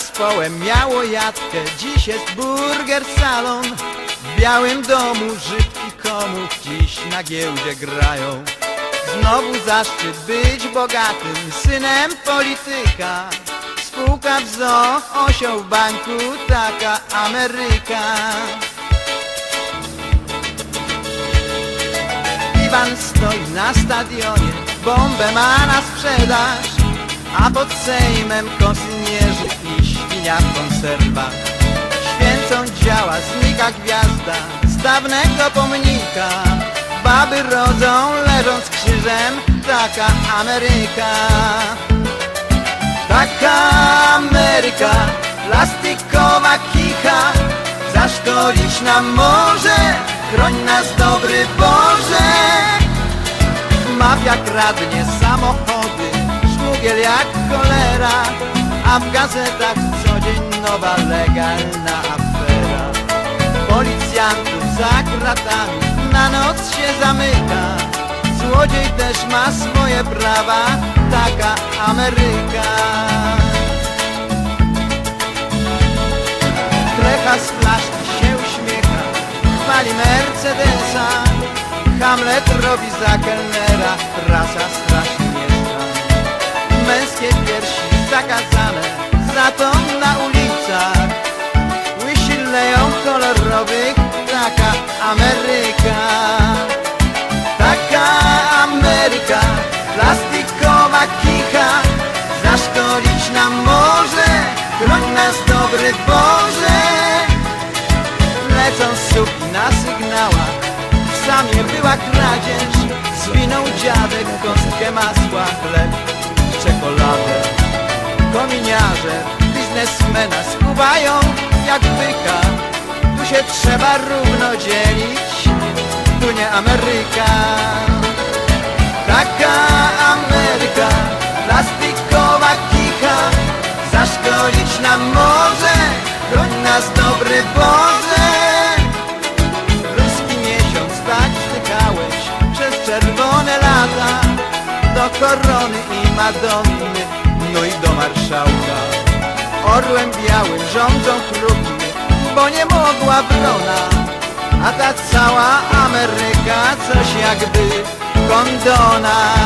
zespołem miało jadkę Dziś jest burger salon. W białym domu Żyd i komów Dziś na giełdzie grają. Znowu zaszczyt być bogatym Synem polityka. Spółka w zoo, osioł w banku Taka Ameryka. Iwan stoi na stadionie, bombę ma na sprzedaż, a pod Sejmem kosynierzy i świnia w konserwach. Święcą działa, znika gwiazda z dawnego pomnika. Baby rodzą, leżąc krzyżem, taka Ameryka. Taka Ameryka, plastikowa kicha Zaszkodzić nam może, chroń nas dobry Boże Mafia kradnie samochody, jak cholera A w gazetach co dzień nowa legalna afera. Policjantów za kratami na noc się zamyka Złodziej też ma swoje prawa, taka Ameryka. Krecha z flaszki się uśmiecha, chwali Mercedesa Hamlet robi za kelnera, rasa Piersi zakazane, za to na ulicach. Łysi leją kolorowych, taka Ameryka. Taka Ameryka, plastikowa kicha. Zaszkodzić nam może, chroń nas dobry Boże. Lecą suki na sygnałach, w samie była kradzież. Zwinął dziadek kostkę masła, chleb, Kominiarze, biznesmena skuwają jak byka Tu się trzeba równo dzielić, tu nie Ameryka. Taka Ameryka, plastikowa kicha. Zaszkodzić nam może, broń nas dobry Boże. Ruski miesiąc tak stykałeś przez czerwone lata. Do korony i Madonny, no i do marszałka Orłem białym rządzą chrupny, bo nie mogła wrona. A ta cała Ameryka coś jakby w kondonach